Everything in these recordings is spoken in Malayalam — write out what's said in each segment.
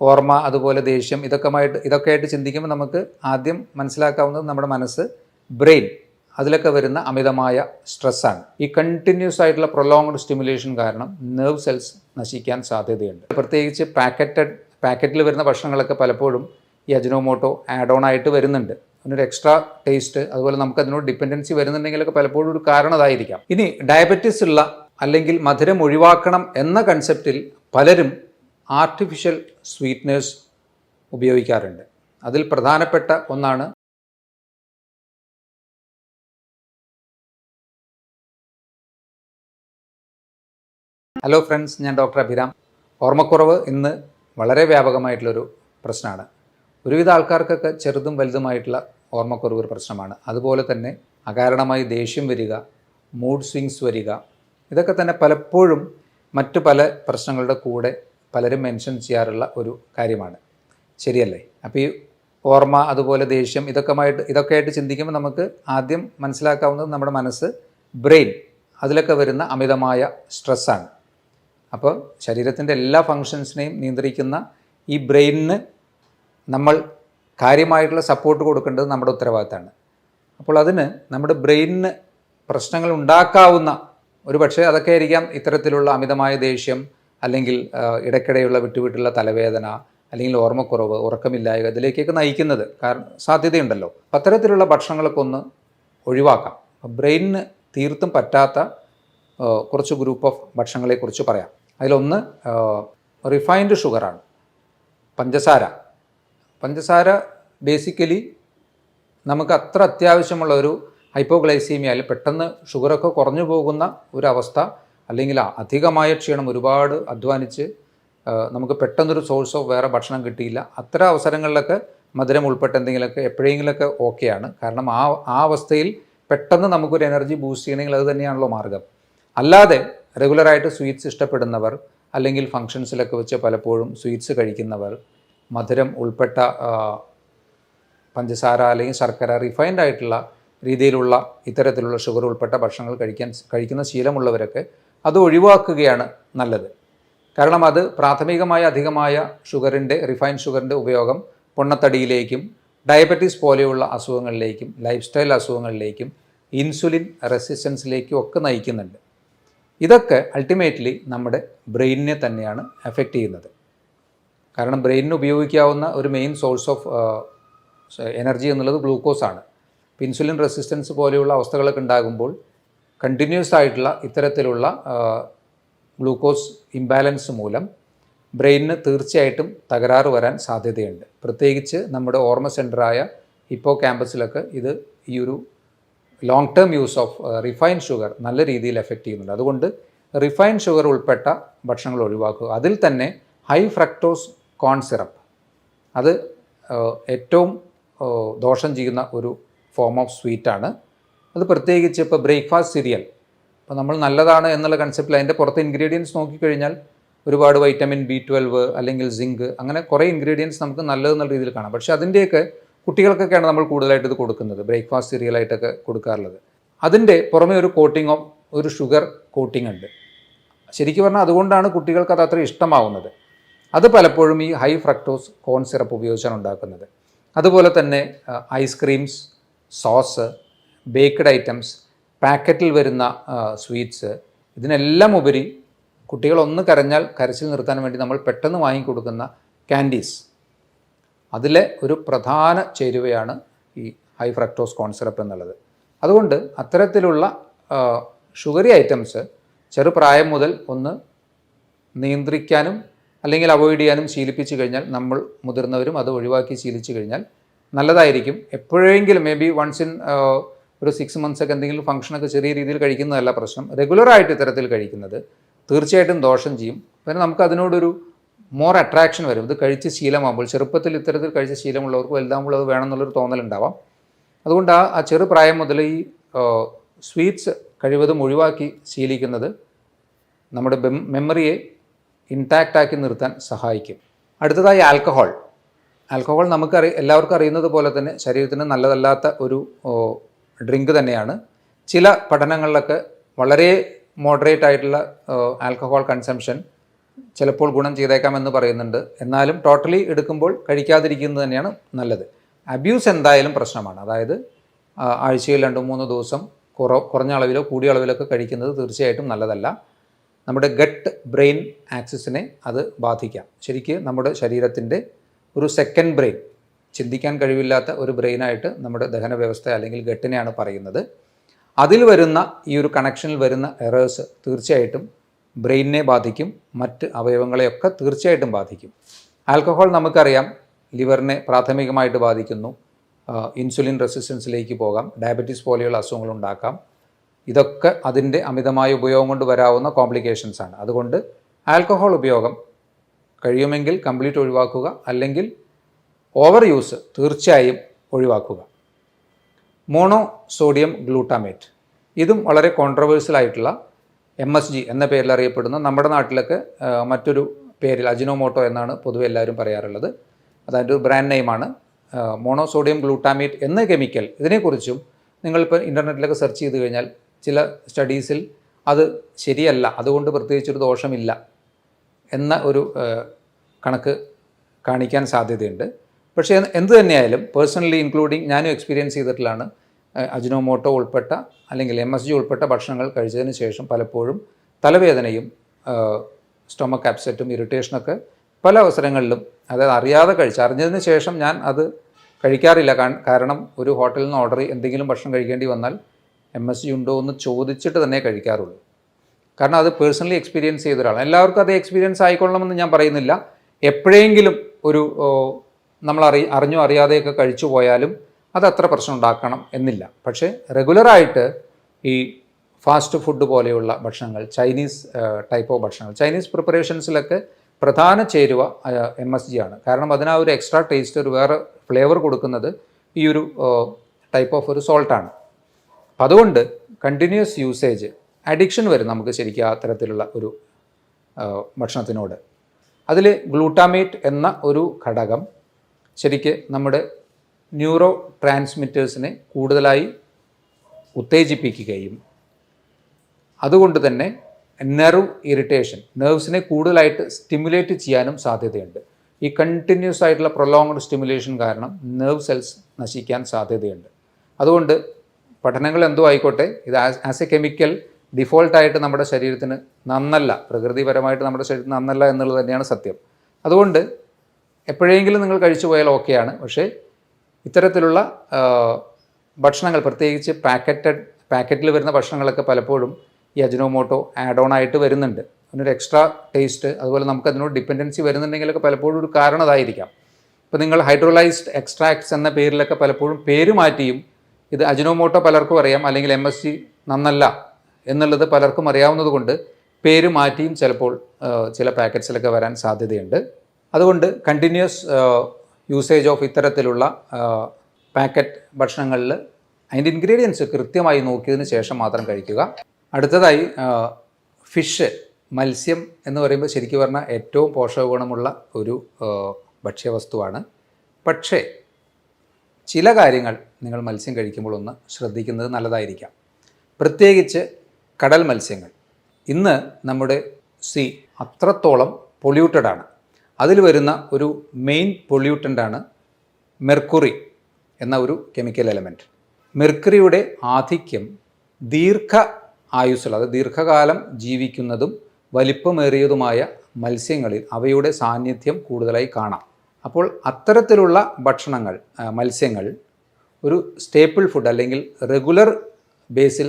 ഓർമ്മ അതുപോലെ ദേഷ്യം ഇതൊക്കെയായിട്ട് ഇതൊക്കെ ആയിട്ട് ചിന്തിക്കുമ്പോൾ നമുക്ക് ആദ്യം മനസ്സിലാക്കാവുന്നത് നമ്മുടെ മനസ്സ് ബ്രെയിൻ. അതിലൊക്കെ വരുന്ന അമിതമായ സ്ട്രെസ്സാണ്. ഈ കണ്ടിന്യൂസ് ആയിട്ടുള്ള പ്രൊലോങ്ഡ് സ്റ്റിമുലേഷൻ കാരണം നെർവ് സെൽസ് നശിക്കാൻ സാധ്യതയുണ്ട്. പ്രത്യേകിച്ച് പാക്കറ്റഡ് പാക്കറ്റിൽ വരുന്ന ഭക്ഷണങ്ങളൊക്കെ പലപ്പോഴും ഈ അജിനോമോട്ടോ ആഡ് ഓൺ ആയിട്ട് വരുന്നുണ്ട്. അതിനൊരു എക്സ്ട്രാ ടേസ്റ്റ് അതുപോലെ നമുക്ക് അതിനോട് ഡിപ്പെൻഡൻസി വരുന്നുണ്ടെങ്കിലൊക്കെ പലപ്പോഴും ഒരു കാരണതായിരിക്കാം ഇനി ഡയബറ്റിസ് ഉള്ള അല്ലെങ്കിൽ മധുരം ഒഴിവാക്കണം എന്ന കൺസെപ്റ്റിൽ പലരും ആർട്ടിഫിഷ്യൽ സ്വീറ്റ്നേഴ്സ് ഉപയോഗിക്കാറുണ്ട്. അതിൽ പ്രധാനപ്പെട്ട ഒന്നാണ് ഹലോ ഫ്രണ്ട്സ് ഞാൻ ഡോക്ടർ അഭിരാം. ഓർമ്മക്കുറവ് ഇന്ന് വളരെ വ്യാപകമായിട്ടുള്ളൊരു പ്രശ്നമാണ്. ഒരുവിധ ആൾക്കാർക്കൊക്കെ ചെറുതും വലുതുമായിട്ടുള്ള ഓർമ്മക്കുറവ് ഒരു പ്രശ്നമാണ്. അതുപോലെ തന്നെ അകാരണമായി ദേഷ്യം വരിക മൂഡ് സ്വിങ്സ് വരിക ഇതൊക്കെ തന്നെ പലപ്പോഴും മറ്റു പല പ്രശ്നങ്ങളുടെ കൂടെ പലരും മെൻഷൻ ചെയ്യാറുള്ള ഒരു കാര്യമാണ്. ശരിയല്ലേ? അപ്പോൾ ഈ ഓർമ്മ അതുപോലെ ദേഷ്യം ഇതൊക്കെമായിട്ട് ഇതൊക്കെ ആയിട്ട് ചിന്തിക്കുമ്പോൾ നമുക്ക് ആദ്യം മനസ്സിലാക്കാവുന്നത് നമ്മുടെ മനസ്സ് ബ്രെയിൻ അതിലൊക്കെ വരുന്ന അമിതമായ സ്ട്രെസ്സാണ് അപ്പോൾ ശരീരത്തിന്റെ എല്ലാ ഫങ്ഷൻസിനെയും നിയന്ത്രിക്കുന്ന ഈ ബ്രെയിനിന് നമ്മൾ കാര്യമായിട്ടുള്ള സപ്പോർട്ട് കൊടുക്കേണ്ടത് നമ്മുടെ ഉത്തരവാദിത്തമാണ്. അപ്പോൾ അതിന് നമ്മുടെ ബ്രെയിനിന് പ്രശ്നങ്ങൾ ഉണ്ടാക്കാവുന്ന ഒരു പക്ഷേ അതൊക്കെ ആയിരിക്കാം ഇത്തരത്തിലുള്ള അമിതമായ ദേഷ്യം അല്ലെങ്കിൽ ഇടയ്ക്കിടെയുള്ള വിട്ടുവിട്ടുള്ള തലവേദന അല്ലെങ്കിൽ ഓർമ്മക്കുറവ് ഉറക്കമില്ലായ്മ ഇതിലേക്കൊക്കെ നയിക്കുന്നത് കാരണം സാധ്യതയുണ്ടല്ലോ. അത്തരത്തിലുള്ള ഭക്ഷണങ്ങളൊക്കെ ഒന്ന് ഒഴിവാക്കാം. ബ്രെയിനിന് തീർത്തും പറ്റാത്ത കുറച്ച് ഗ്രൂപ്പ് ഓഫ് ഭക്ഷണങ്ങളെക്കുറിച്ച് പറയാം. അതിലൊന്ന് റിഫൈൻഡ് ഷുഗറാണ് പഞ്ചസാര. പഞ്ചസാര ബേസിക്കലി നമുക്ക് അത്ര അത്യാവശ്യമുള്ള ഒരു ഹൈപ്പോഗ്ലൈസീമിയയിൽ പെട്ടെന്ന് ഷുഗറൊക്കെ കുറഞ്ഞു പോകുന്ന ഒരവസ്ഥ അല്ലെങ്കിൽ അധികമായ ക്ഷീണം ഒരുപാട് അധ്വാനിച്ച് നമുക്ക് പെട്ടെന്നൊരു സോഴ്സ് ഓഫ് വേറെ ഭക്ഷണം കിട്ടിയില്ല. അത്തരം അവസരങ്ങളിലൊക്കെ മധുരം ഉൾപ്പെട്ട എന്തെങ്കിലുമൊക്കെ എപ്പോഴെങ്കിലുമൊക്കെ ഓക്കെയാണ് കാരണം ആ ആ അവസ്ഥയിൽ പെട്ടെന്ന് നമുക്കൊരു എനർജി ബൂസ്റ്റ് ചെയ്യണമെങ്കിൽ അത് തന്നെയാണല്ലോ മാർഗം. അല്ലാതെ റെഗുലറായിട്ട് സ്വീറ്റ്സ് ഇഷ്ടപ്പെടുന്നവർ അല്ലെങ്കിൽ ഫങ്ഷൻസിലൊക്കെ വെച്ച് പലപ്പോഴും സ്വീറ്റ്സ് കഴിക്കുന്നവർ മധുരം ഉൾപ്പെട്ട പഞ്ചസാര അല്ലെങ്കിൽ ശർക്കര റിഫൈൻഡ് ആയിട്ടുള്ള രീതിയിലുള്ള ഇത്തരത്തിലുള്ള ഷുഗർ ഉൾപ്പെട്ട ഭക്ഷണങ്ങൾ കഴിക്കാൻ കഴിക്കുന്ന ശീലമുള്ളവരൊക്കെ അത് ഒഴിവാക്കുകയാണ് നല്ലത്. കാരണം അത് പ്രാഥമികമായ അധികമായ ഷുഗറിന്റെ റിഫൈൻഡ് ഷുഗറിന്റെ ഉപയോഗം പൊണ്ണത്തടിയിലേക്കും ഡയബറ്റീസ് പോലെയുള്ള അസുഖങ്ങളിലേക്കും ലൈഫ് സ്റ്റൈൽ അസുഖങ്ങളിലേക്കും ഇൻസുലിൻ റെസിസ്റ്റൻസിലേക്കും ഒക്കെ നയിക്കുന്നുണ്ട്. ഇതൊക്കെ അൾട്ടിമേറ്റ്ലി നമ്മുടെ ബ്രെയിനിനെ തന്നെയാണ് എഫക്റ്റ് ചെയ്യുന്നത്. കാരണം ബ്രെയിനിന് ഉപയോഗിക്കാവുന്ന ഒരു മെയിൻ സോഴ്സ് ഓഫ് എനർജി എന്നുള്ളത് ഗ്ലൂക്കോസാണ്. ഇൻസുലിൻ റെസിസ്റ്റൻസ് പോലെയുള്ള അവസ്ഥകളൊക്കെ ഉണ്ടാകുമ്പോൾ കണ്ടിന്യൂസ് ആയിട്ടുള്ള ഇത്തരത്തിലുള്ള ഗ്ലൂക്കോസ് ഇംബാലൻസ് മൂലം ബ്രെയിനിന് തീർച്ചയായിട്ടും തകരാറ് വരാൻ സാധ്യതയുണ്ട്. പ്രത്യേകിച്ച് നമ്മുടെ ഓർമ്മ സെന്ററായ ഹിപ്പോ ക്യാമ്പസിലൊക്കെ ഇത് ഈ ഒരു long term use of refine sugar നല്ല രീതിയിൽ എഫക്റ്റ് ചെയ്യുന്നുണ്ട്. അതുകൊണ്ട് റിഫൈൻ ഷുഗർ ഉൾപ്പെട്ട ഭക്ഷണങ്ങൾ ഒഴിവാക്കുക. അതിൽ തന്നെ ഹൈ ഫ്രക്ടോസ് കോൺ സിറപ്പ് അത് ഏറ്റവും ദോഷം ചെയ്യുന്ന ഒരു ഫോം ഓഫ് സ്വീറ്റാണ് അത് പ്രത്യേകിച്ച് ഇപ്പോൾ ബ്രേക്ക്ഫാസ്റ്റ് സീരിയൽ അപ്പോൾ നമ്മൾ നല്ലതാണ് എന്നുള്ള കൺസെപ്റ്റിൽ അതിന്റെ പുറത്ത് ഇൻഗ്രീഡിയൻസ് നോക്കിക്കഴിഞ്ഞാൽ ഒരുപാട് വൈറ്റമിൻ ബി ട്വൽവ് അല്ലെങ്കിൽ സിങ്ക് അങ്ങനെ കുറേ ഇൻഗ്രീഡിയൻസ് നമുക്ക് നല്ലതെന്നുള്ള രീതിയിൽ കാണാം. പക്ഷേ അതിന്റെയൊക്കെ കുട്ടികൾക്കൊക്കെയാണ് നമ്മൾ കൂടുതലായിട്ട് ഇത് കൊടുക്കുന്നത് ബ്രേക്ക്ഫാസ്റ്റ് സീരിയലായിട്ടൊക്കെ കൊടുക്കാറുള്ളത്. അതിന്റെ പുറമേ ഒരു കോട്ടിംഗ് ഓഫ് ഒരു ഷുഗർ കോട്ടിംഗ് ഉണ്ട്. ശരിക്കും പറഞ്ഞാൽ അതുകൊണ്ടാണ് കുട്ടികൾക്ക് അത് അത്ര ഇഷ്ടമാവുന്നത്. അത് പലപ്പോഴും ഈ ഹൈ ഫ്രക്ടോസ് കോൺ സിറപ്പ് ഉപയോഗിച്ചാണ് ഉണ്ടാക്കുന്നത്. അതുപോലെ തന്നെ ഐസ്ക്രീംസ് സോസ് ബേക്ക്ഡ് ഐറ്റംസ് പാക്കറ്റിൽ വരുന്ന സ്വീറ്റ്സ് ഇതിനെല്ലാം ഉപരി കുട്ടികളൊന്ന് കരഞ്ഞാൽ കരച്ചിൽ നിർത്താൻ വേണ്ടി നമ്മൾ പെട്ടെന്ന് വാങ്ങിക്കൊടുക്കുന്ന ക്യാൻഡീസ് അതിലെ ഒരു പ്രധാന ചേരുവയാണ് ഈ ഹൈ ഫ്രക്ടോസ് കോൺസെറപ്പ് എന്നുള്ളത്. അതുകൊണ്ട് അത്തരത്തിലുള്ള ഷുഗറി ഐറ്റംസ് ചെറുപ്രായം മുതൽ ഒന്ന് നിയന്ത്രിക്കാനും അല്ലെങ്കിൽ അവോയ്ഡ് ചെയ്യാനും ശീലിപ്പിച്ചു കഴിഞ്ഞാൽ നമ്മൾ മുതിർന്നവരും അത് ഒഴിവാക്കി ശീലിച്ചു കഴിഞ്ഞാൽ നല്ലതായിരിക്കും. എപ്പോഴെങ്കിലും മേ ബി വൺസ് ഇൻ ഒരു സിക്സ് മന്ത്സ് ഒക്കെ എന്തെങ്കിലും ഫംഗ്ഷനൊക്കെ ചെറിയ രീതിയിൽ കഴിക്കുന്നതല്ല പ്രശ്നം. റെഗുലറായിട്ട് ഇത്തരത്തിൽ കഴിക്കുന്നത് തീർച്ചയായിട്ടും ദോഷം ചെയ്യും. പിന്നെ നമുക്ക് അതിനോടൊരു മോർ അട്രാക്ഷൻ വരും. ഇത് കഴിച്ച് ശീലമാകുമ്പോൾ ചെറുപ്പത്തിൽ ഇത്തരത്തിൽ കഴിച്ച ശീലമുള്ളവർക്ക് വലുതാകുമ്പോൾ അത് വേണമെന്നുള്ളൊരു തോന്നലുണ്ടാവാം. അതുകൊണ്ട് ആ ആ ചെറു പ്രായം മുതൽ ഈ സ്വീറ്റ്സ് കഴിവതും ഒഴിവാക്കി ശീലിക്കുന്നത് നമ്മുടെ മെമ്മറിയെ ഇൻടാക്റ്റ് ആക്കി നിർത്താൻ സഹായിക്കും. അടുത്തതായി ആൽക്കഹോൾ ആൽക്കഹോൾ നമുക്കറി എല്ലാവർക്കും അറിയുന്നത് പോലെ തന്നെ ശരീരത്തിന് നല്ലതല്ലാത്ത ഒരു ഡ്രിങ്ക് തന്നെയാണ്. ചില പഠനങ്ങളിലൊക്കെ വളരെ മോഡറേറ്റ് ആയിട്ടുള്ള ആൽക്കഹോൾ കൺസംഷൻ ചിലപ്പോൾ ഗുണം ചെയ്തേക്കാമെന്ന് പറയുന്നുണ്ട്. എന്നാലും ടോട്ടലി എടുക്കുമ്പോൾ കഴിക്കാതിരിക്കുന്നത് തന്നെയാണ് നല്ലത്. അബ്യൂസ് എന്തായാലും പ്രശ്നമാണ്. അതായത് ആഴ്ചയിൽ രണ്ടോ മൂന്ന് ദിവസം കുറ കുറഞ്ഞ അളവിലോ കൂടിയ അളവിലൊക്കെ കഴിക്കുന്നത് തീർച്ചയായിട്ടും നല്ലതല്ല. നമ്മുടെ ഗട്ട് ബ്രെയിൻ ആക്സിസിനെ അത് ബാധിക്കാം. ശരിക്കും നമ്മുടെ ശരീരത്തിന്റെ ഒരു സെക്കൻഡ് ബ്രെയിൻ ചിന്തിക്കാൻ കഴിവില്ലാത്ത ഒരു ബ്രെയിനായിട്ട് നമ്മുടെ ദഹന വ്യവസ്ഥ അല്ലെങ്കിൽ ഗട്ടിനെയാണ് പറയുന്നത്. അതിൽ വരുന്ന ഈ ഒരു കണക്ഷനിൽ വരുന്ന എറേഴ്സ് തീർച്ചയായിട്ടും ബ്രെയിനിനെ ബാധിക്കും മറ്റ് അവയവങ്ങളെയൊക്കെ തീർച്ചയായിട്ടും ബാധിക്കും. ആൽക്കഹോൾ നമുക്കറിയാം ലിവറിനെ പ്രാഥമികമായിട്ട് ബാധിക്കുന്നു. ഇൻസുലിൻ റെസിസ്റ്റൻസിലേക്ക് പോകാം ഡയബറ്റീസ് പോലെയുള്ള അസുഖങ്ങൾ ഉണ്ടാക്കാം. ഇതൊക്കെ അതിന്റെ അമിതമായ ഉപയോഗം കൊണ്ട് വരാവുന്ന കോംപ്ലിക്കേഷൻസ് ആണ് അതുകൊണ്ട് ആൽക്കഹോൾ ഉപയോഗം കഴിയുമെങ്കിൽ കംപ്ലീറ്റ് ഒഴിവാക്കുക അല്ലെങ്കിൽ ഓവർ യൂസ് തീർച്ചയായും ഒഴിവാക്കുക. മോണോ സോഡിയം ഗ്ലൂട്ടാമേറ്റ് ഇതും വളരെ കോൺട്രവേഴ്സ്യൽ ആയിട്ടുള്ള എം എസ് ജി എന്ന പേരിൽ അറിയപ്പെടുന്ന നമ്മുടെ നാട്ടിലൊക്കെ മറ്റൊരു പേരിൽ അജിനോമോട്ടോ എന്നാണ് പൊതുവെ എല്ലാവരും പറയാറുള്ളത്. അതായത് ഒരു ബ്രാൻഡ് നെയിമാണ് മോണോ സോഡിയം ഗ്ലൂട്ടാമേറ്റ് എന്ന കെമിക്കൽ ഇതിനെക്കുറിച്ചും നിങ്ങളിപ്പോൾ ഇന്റർനെറ്റിലൊക്കെ സെർച്ച് ചെയ്ത് കഴിഞ്ഞാൽ ചില സ്റ്റഡീസിൽ അത് ശരിയല്ല അതുകൊണ്ട് പ്രത്യേകിച്ചൊരു ദോഷമില്ല എന്ന ഒരു കണക്ക് കാണിക്കാൻ സാധ്യതയുണ്ട്. പക്ഷേ എന്ത് തന്നെയായാലും പേഴ്സണലി ഇൻക്ലൂഡിങ് ഞാനും എക്സ്പീരിയൻസ് ചെയ്തിട്ടുള്ളതാണ് അജിനോമോട്ടോ ഉൾപ്പെട്ട അല്ലെങ്കിൽ എം എസ് ജി ഉൾപ്പെട്ട ഭക്ഷണങ്ങൾ കഴിച്ചതിന് ശേഷം പലപ്പോഴും തലവേദനയും സ്റ്റൊമക്ക് അപ്സെറ്റും ഇറിറ്റേഷനൊക്കെ പല അവസരങ്ങളിലും അതായത് അറിയാതെ കഴിച്ച് അറിഞ്ഞതിന് ശേഷം ഞാൻ അത് കഴിക്കാറില്ല. കാരണം ഒരു ഹോട്ടലിൽ നിന്ന് ഓർഡർ എന്തെങ്കിലും ഭക്ഷണം കഴിക്കേണ്ടി വന്നാൽ എം എസ് ജി ഉണ്ടോ എന്ന് ചോദിച്ചിട്ട് തന്നെ കഴിക്കാറുള്ളൂ. കാരണം അത് പേഴ്സണലി എക്സ്പീരിയൻസ് ചെയ്ത ഒരാളാണ് എല്ലാവർക്കും അത് എക്സ്പീരിയൻസ് ആയിക്കൊള്ളണമെന്ന് ഞാൻ പറയുന്നില്ല. എപ്പോഴെങ്കിലും ഒരു നമ്മൾ അറി അറിഞ്ഞോ അറിയാതെയൊക്കെ കഴിച്ചു പോയാലും അത് അത്ര പ്രശ്നം ഉണ്ടാക്കണം എന്നില്ല. പക്ഷേ റെഗുലറായിട്ട് ഈ ഫാസ്റ്റ് ഫുഡ് പോലെയുള്ള ഭക്ഷണങ്ങൾ ചൈനീസ് ടൈപ്പ് ഓഫ് ഭക്ഷണങ്ങൾ ചൈനീസ് പ്രിപ്പറേഷൻസിലൊക്കെ പ്രധാന ചേരുവ എം എസ് ജി ആണ്. കാരണം അതിന് ഒരു എക്സ്ട്രാ ടേസ്റ്റ് ഒരു വേറെ ഫ്ലേവർ കൊടുക്കുന്നത് ഈ ഒരു ടൈപ്പ് ഓഫ് ഒരു സോൾട്ടാണ് അപ്പം അതുകൊണ്ട് കണ്ടിന്യൂസ് യൂസേജ് അഡിക്ഷൻ വരും നമുക്ക് ശരിക്കും ആ തരത്തിലുള്ള ഒരു ഭക്ഷണത്തിനോട്. അതിൽ ഗ്ലൂട്ടാമേറ്റ് എന്ന ഒരു ഘടകം ശരിക്ക് നമ്മുടെ ന്യൂറോ ട്രാൻസ്മിറ്റേഴ്സിനെ കൂടുതലായി ഉത്തേജിപ്പിക്കുകയും അതുകൊണ്ട് തന്നെ നെർവ് ഇറിറ്റേഷൻ നെർവ്സിനെ കൂടുതലായിട്ട് സ്റ്റിമുലേറ്റ് ചെയ്യാനും സാധ്യതയുണ്ട്. ഈ കണ്ടിന്യൂസ് ആയിട്ടുള്ള പ്രൊലോങ്ഡ് സ്റ്റിമുലേഷൻ കാരണം നെർവ് സെൽസ് നശിക്കാൻ സാധ്യതയുണ്ട്. അതുകൊണ്ട് പഠനങ്ങൾ എന്തോ ആയിക്കോട്ടെ ഇത് ആസ് എ കെമിക്കൽ ഡിഫോൾട്ടായിട്ട് നമ്മുടെ ശരീരത്തിന് നന്നല്ല പ്രകൃതിപരമായിട്ട് നമ്മുടെ ശരീരത്തിന് നന്നല്ല എന്നുള്ളത് തന്നെയാണ് സത്യം. അതുകൊണ്ട് എപ്പോഴെങ്കിലും നിങ്ങൾ കഴിച്ചു പോയാൽ ഓക്കെയാണ്. പക്ഷേ ഇത്തരത്തിലുള്ള ഭക്ഷണങ്ങൾ പ്രത്യേകിച്ച് പാക്കറ്റഡ് പാക്കറ്റിൽ വരുന്ന ഭക്ഷണങ്ങളൊക്കെ പലപ്പോഴും ഈ അജിനോമോട്ടോ ആഡ് ഓൺ ആയിട്ട് വരുന്നുണ്ട്. അതിനൊരു എക്സ്ട്രാ ടേസ്റ്റ് അതുപോലെ നമുക്ക് അതിനോട് ഡിപ്പെൻഡൻസി വരുന്നുണ്ടെങ്കിലൊക്കെ പലപ്പോഴും ഒരു കാരണതായിരിക്കാം. ഇപ്പോൾ നിങ്ങൾ ഹൈഡ്രോലൈസ്ഡ് എക്സ്ട്രാക്ട്സ് എന്ന പേരിലൊക്കെ പലപ്പോഴും പേര് മാറ്റിയും ഇത് അജിനോമോട്ടോ പലർക്കും അറിയാം അല്ലെങ്കിൽ എം എസ് സി നന്നല്ല എന്നുള്ളത് പലർക്കും അറിയാവുന്നതുകൊണ്ട് പേര് മാറ്റിയും ചിലപ്പോൾ ചില പാക്കറ്റ്സിലൊക്കെ വരാൻ സാധ്യതയുണ്ട്. അതുകൊണ്ട് കണ്ടിന്യൂസ് യൂസേജ് ഓഫ് ഇത്തരത്തിലുള്ള പാക്കറ്റ് ഭക്ഷണങ്ങളിൽ അതിന്റെ ഇൻഗ്രീഡിയൻസ് കൃത്യമായി നോക്കിയതിന് ശേഷം മാത്രം കഴിക്കുക. അടുത്തതായി ഫിഷ് മത്സ്യം എന്ന് പറയുമ്പോൾ ശരിക്കും പറഞ്ഞാൽ ഏറ്റവും പോഷക ഗുണമുള്ള ഒരു ഭക്ഷ്യവസ്തുവാണ്. പക്ഷേ ചില കാര്യങ്ങൾ നിങ്ങൾ മത്സ്യം കഴിക്കുമ്പോൾ ഒന്ന് ശ്രദ്ധിക്കുന്നത് നല്ലതായിരിക്കാം. പ്രത്യേകിച്ച് കടൽ മത്സ്യങ്ങൾ. ഇന്ന് നമ്മുടെ സീ അത്രത്തോളം പൊല്യൂട്ടഡ് ആണ്. അതിൽ വരുന്ന ഒരു മെയിൻ പൊള്യൂട്ടന്റാണ് മെർക്കുറി എന്ന ഒരു കെമിക്കൽ എലമെന്റ് മെർക്കുറിയുടെ ആധിക്യം ദീർഘ ആയുസ്സുള്ള അത് ദീർഘകാലം ജീവിക്കുന്നതും വലിപ്പമേറിയതുമായ മത്സ്യങ്ങളിൽ അവയുടെ സാന്നിധ്യം കൂടുതലായി കാണാം. അപ്പോൾ അത്തരത്തിലുള്ള ഭക്ഷണങ്ങൾ മത്സ്യങ്ങൾ ഒരു സ്റ്റേപ്പിൾ ഫുഡ് അല്ലെങ്കിൽ റെഗുലർ ബേസിൽ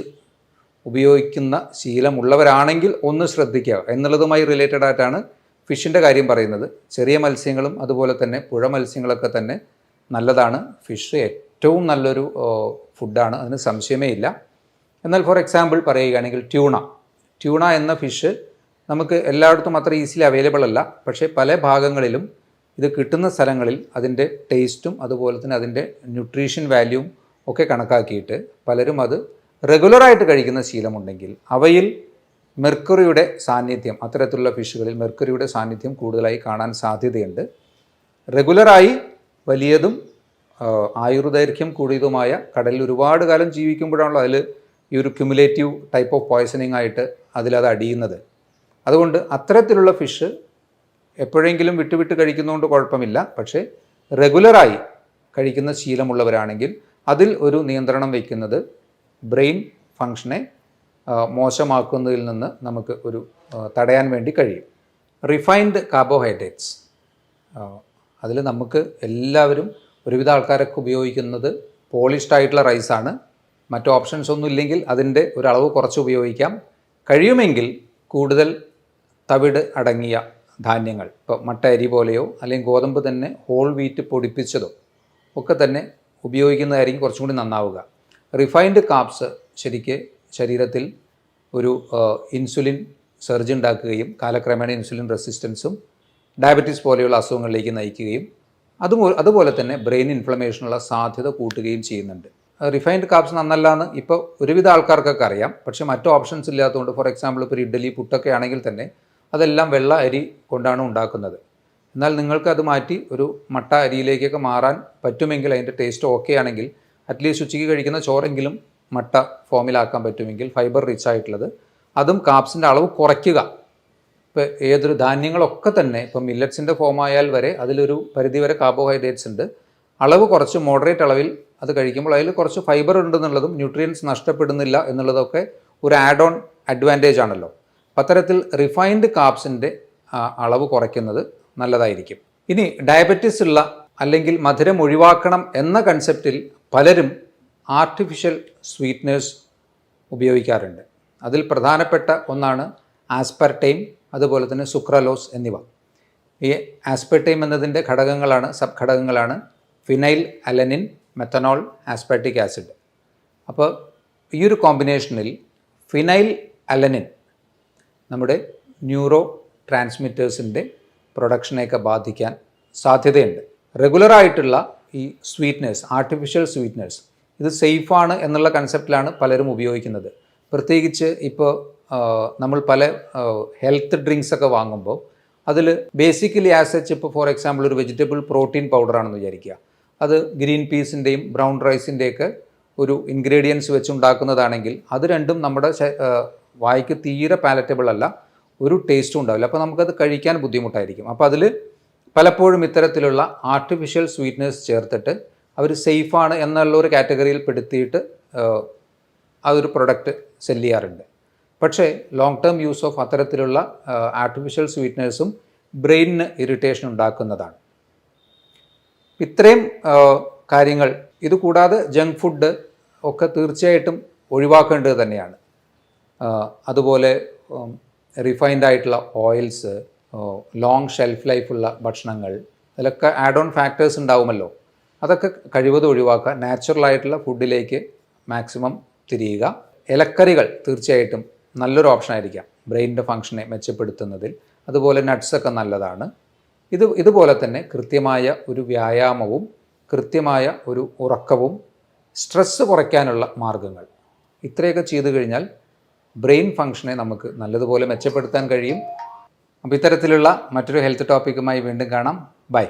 ഉപയോഗിക്കുന്ന ശീലമുള്ളവരാണെങ്കിൽ ഒന്ന് ശ്രദ്ധിക്കുക. എന്നുള്ളതുമായി റിലേറ്റഡ് ആയിട്ടാണ് ഫിഷിന്റെ കാര്യം പറയുന്നത് ചെറിയ മത്സ്യങ്ങളും അതുപോലെ തന്നെ പുഴ മത്സ്യങ്ങളൊക്കെ തന്നെ നല്ലതാണ്. ഫിഷ് ഏറ്റവും നല്ലൊരു ഫുഡാണ്. അതിന് സംശയമേ ഇല്ല. എന്നാൽ ഫോർ എക്സാമ്പിൾ പറയുകയാണെങ്കിൽ ട്യൂണ. ട്യൂണ എന്ന ഫിഷ് നമുക്ക് എല്ലായിടത്തും അത്ര ഈസിലി അവൈലബിൾ അല്ല. പക്ഷേ പല ഭാഗങ്ങളിലും ഇത് കിട്ടുന്ന സ്ഥലങ്ങളിൽ അതിന്റെ ടേസ്റ്റും അതുപോലെ തന്നെ അതിന്റെ ന്യൂട്രീഷൻ വാല്യൂവും ഒക്കെ കണക്കാക്കിയിട്ട് പലരും അത് റെഗുലറായിട്ട് കഴിക്കുന്ന ശീലമുണ്ടെങ്കിൽ അവയിൽ മെർക്കുറിയുടെ സാന്നിധ്യം അത്തരത്തിലുള്ള ഫിഷുകളിൽ മെർക്കുറിയുടെ സാന്നിധ്യം കൂടുതലായി കാണാൻ സാധ്യതയുണ്ട്. റെഗുലറായി വലിയതും ആയുർദൈർഘ്യം കൂടിയതുമായ കടലിൽ ഒരുപാട് കാലം ജീവിക്കുമ്പോഴാണല്ലോ അതിൽ ഈ ഒരു ക്യുമുലേറ്റീവ് ടൈപ്പ് ഓഫ് പോയ്സണിങ് ആയിട്ട് അതിലത് അടിയുന്നത്. അതുകൊണ്ട് അത്തരത്തിലുള്ള ഫിഷ് എപ്പോഴെങ്കിലും വിട്ടുവിട്ട് കഴിക്കുന്നതുകൊണ്ട് കുഴപ്പമില്ല. പക്ഷേ റെഗുലറായി കഴിക്കുന്ന ശീലമുള്ളവരാണെങ്കിൽ അതിൽ ഒരു നിയന്ത്രണം വയ്ക്കുന്നത് ബ്രെയിൻ ഫങ്ഷനെ മോശമാക്കുന്നതിൽ നിന്ന് നമുക്ക് ഒരു തടയാൻ വേണ്ടി കഴിയും. റിഫൈൻഡ് കാർബോഹൈഡ്രേറ്റ്സ് അതിൽ നമുക്ക് എല്ലാവരും ഒരുവിധ ആൾക്കാരൊക്കെ ഉപയോഗിക്കുന്നത് പോളിഷ്ഡ് ആയിട്ടുള്ള റൈസാണ് മറ്റു ഓപ്ഷൻസ് ഒന്നും ഇല്ലെങ്കിൽ അതിന്റെ ഒരു അളവ് കുറച്ച് ഉപയോഗിക്കാം. കഴിയുമെങ്കിൽ കൂടുതൽ തവിട് അടങ്ങിയ ധാന്യങ്ങൾ ഇപ്പോൾ മട്ട അരി പോലെയോ അല്ലെങ്കിൽ ഗോതമ്പ് തന്നെ ഹോൾ വീറ്റ് പൊടിപ്പിച്ചതോ ഒക്കെ തന്നെ ഉപയോഗിക്കുന്നതായിരിക്കും കുറച്ചും കൂടി നന്നാവുക. റിഫൈൻഡ് കാപ്സ് ശരിക്ക് ശരീരത്തിൽ ഒരു ഇൻസുലിൻ സർജ് ഉണ്ടാക്കുകയും കാലക്രമേണ ഇൻസുലിൻ റെസിസ്റ്റൻസും ഡയബറ്റീസ് പോലെയുള്ള അസുഖങ്ങളിലേക്ക് നയിക്കുകയും അതുമോ അതുപോലെ തന്നെ ബ്രെയിൻ ഇൻഫ്ലമേഷനുള്ള സാധ്യത കൂട്ടുകയും ചെയ്യുന്നുണ്ട്. റിഫൈൻഡ് കാപ്സ് നന്നല്ല എന്ന് ഇപ്പോൾ ഒരുവിധ ആൾക്കാർക്കൊക്കെ അറിയാം. പക്ഷേ മറ്റു ഓപ്ഷൻസ് ഇല്ലാത്തതുകൊണ്ട് ഫോർ എക്സാമ്പിൾ ഇപ്പോൾ ഇഡ്ഡലി പുട്ടൊക്കെ ആണെങ്കിൽ തന്നെ അതെല്ലാം വെള്ള അരി കൊണ്ടാണ് ഉണ്ടാക്കുന്നത്. എന്നാൽ നിങ്ങൾക്ക് അത് മാറ്റി ഒരു മട്ട അരിയിലേക്കൊക്കെ മാറാൻ പറ്റുമെങ്കിൽ അതിന്റെ ടേസ്റ്റ് ഓക്കെ ആണെങ്കിൽ അറ്റ്ലീസ്റ്റ് ഉച്ചയ്ക്ക് കഴിക്കുന്ന ചോറെങ്കിലും മട്ട ഫോമിലാക്കാൻ പറ്റുമെങ്കിൽ ഫൈബർ റിച്ച് ആയിട്ടുള്ളത്. അതും കാപ്സിന്റെ അളവ് കുറയ്ക്കുക. ഇപ്പോൾ ഏതൊരു ധാന്യങ്ങളൊക്കെ തന്നെ ഇപ്പോൾ മില്ലറ്റ്സിന്റെ ഫോമായാൽ വരെ അതിലൊരു പരിധി വരെ കാർബോഹൈഡ്രേറ്റ്സ് ഉണ്ട്. അളവ് കുറച്ച് മോഡറേറ്റ് അളവിൽ അത് കഴിക്കുമ്പോൾ അതിൽ കുറച്ച് ഫൈബർ ഉണ്ടെന്നുള്ളതും ന്യൂട്രിയൻസ് നഷ്ടപ്പെടുന്നില്ല എന്നുള്ളതൊക്കെ ഒരു ആഡ് ഓൺ അഡ്വാന്റേജ് ആണല്ലോ. അത്തരത്തിൽ റിഫൈൻഡ് കാപ്സിന്റെ അളവ് കുറയ്ക്കുന്നത് നല്ലതായിരിക്കും. ഇനി ഡയബറ്റിസ് ഉള്ള അല്ലെങ്കിൽ മധുരം ഒഴിവാക്കണം എന്ന കൺസെപ്റ്റിൽ പലരും ആർട്ടിഫിഷ്യൽ സ്വീറ്റ്നേഴ്സ് ഉപയോഗിക്കാറുണ്ട്. അതിൽ പ്രധാനപ്പെട്ട ഒന്നാണ് ആസ്പെർട്ടൈം അതുപോലെ തന്നെ സുക്രലോസ് എന്നിവ. ഈ ആസ്പെർട്ടൈം എന്നതിന്റെ ഘടകങ്ങളാണ് സബ് ഘടകങ്ങളാണ് phenyl alanine methanol aspartic acid അപ്പോൾ ഈ ഒരു കോമ്പിനേഷനിൽ ഫിനൈൽ അലനിൻ നമ്മുടെ ന്യൂറോ ട്രാൻസ്മിറ്റേഴ്സിന്റെ പ്രൊഡക്ഷനെയൊക്കെ ബാധിക്കാൻ സാധ്യതയുണ്ട്. റെഗുലറായിട്ടുള്ള ഈ സ്വീറ്റ്നേഴ്സ് ആർട്ടിഫിഷ്യൽ സ്വീറ്റ്നേഴ്സ് ഇത് സേഫാണ് എന്നുള്ള കൺസെപ്റ്റിലാണ് പലരും ഉപയോഗിക്കുന്നത്. പ്രത്യേകിച്ച് ഇപ്പോൾ നമ്മൾ പല ഹെൽത്ത് ഡ്രിങ്ക്സ് ഒക്കെ വാങ്ങുമ്പോൾ അതിൽ ബേസിക്കലി ആസച്ച് ഇപ്പോൾ ഫോർ എക്സാമ്പിൾ ഒരു വെജിറ്റബിൾ പ്രോട്ടീൻ പൗഡറാണെന്ന് വിചാരിക്കുക. അത് ഗ്രീൻ പീസിന്റെയും ബ്രൗൺ റൈസിന്റെയൊക്കെ ഒരു ഇൻഗ്രീഡിയൻസ് വെച്ചുണ്ടാക്കുന്നതാണെങ്കിൽ അത് രണ്ടും നമ്മുടെ വായിക്ക് തീരെ പാലറ്റബിൾ അല്ല ഒരു ടേസ്റ്റും ഉണ്ടാവില്ല. അപ്പോൾ നമുക്കത് കഴിക്കാൻ ബുദ്ധിമുട്ടായിരിക്കും. അപ്പോൾ അതിൽ പലപ്പോഴും ഇത്തരത്തിലുള്ള ആർട്ടിഫിഷ്യൽ സ്വീറ്റ്നസ് ചേർത്തിട്ട് അവർ സേഫാണ് എന്നുള്ള ഒരു കാറ്റഗറിയിൽ പെടുത്തിയിട്ട് ആ, ഒരു പ്രൊഡക്റ്റ് സെൽ ചെയ്യാറുണ്ട്. പക്ഷേ ലോങ് ടേം യൂസ് ഓഫ് അത്തരത്തിലുള്ള ആർട്ടിഫിഷ്യൽ സ്വീറ്റ്നേഴ്സും ബ്രെയിനിന് ഇറിറ്റേഷൻ ഉണ്ടാക്കുന്നതാണ്. ഇത്രയും കാര്യങ്ങൾ ഇതുകൂടാതെ ജങ്ക് ഫുഡ് ഒക്കെ തീർച്ചയായിട്ടും ഒഴിവാക്കേണ്ടത് തന്നെയാണ്. അതുപോലെ റിഫൈൻഡ് ആയിട്ടുള്ള ഓയിൽസ് ലോങ് ഷെൽഫ് ലൈഫുള്ള ഭക്ഷണങ്ങൾ അതിലൊക്കെ ആഡ് ഓൺ ഫാക്ടേഴ്സ് ഉണ്ടാവുമല്ലോ. അതൊക്കെ കഴിവതും ഒഴിവാക്കുക. നാച്ചുറൽ ആയിട്ടുള്ള ഫുഡിലേക്ക് മാക്സിമം തിരിയുക. ഇലക്കറികൾ തീർച്ചയായിട്ടും നല്ലൊരു ഓപ്ഷൻ ആയിരിക്കാം. ബ്രെയിനിന്റെ ഫങ്ഷനെ മെച്ചപ്പെടുത്തുന്നതിൽ. അതുപോലെ നട്ട്സൊക്കെ നല്ലതാണ്. ഇത് ഇതുപോലെ തന്നെ കൃത്യമായ ഒരു വ്യായാമവും കൃത്യമായ ഒരു ഉറക്കവും സ്ട്രെസ്സ് കുറയ്ക്കാനുള്ള മാർഗങ്ങൾ ഇത്രയൊക്കെ ചെയ്തു കഴിഞ്ഞാൽ ബ്രെയിൻ ഫങ്ഷനെ നമുക്ക് നല്ലതുപോലെ മെച്ചപ്പെടുത്താൻ കഴിയും. അപ്പോൾ ഇത്തരത്തിലുള്ള മറ്റൊരു ഹെൽത്ത് ടോപ്പിക്കുമായി വീണ്ടും കാണാം. ബൈ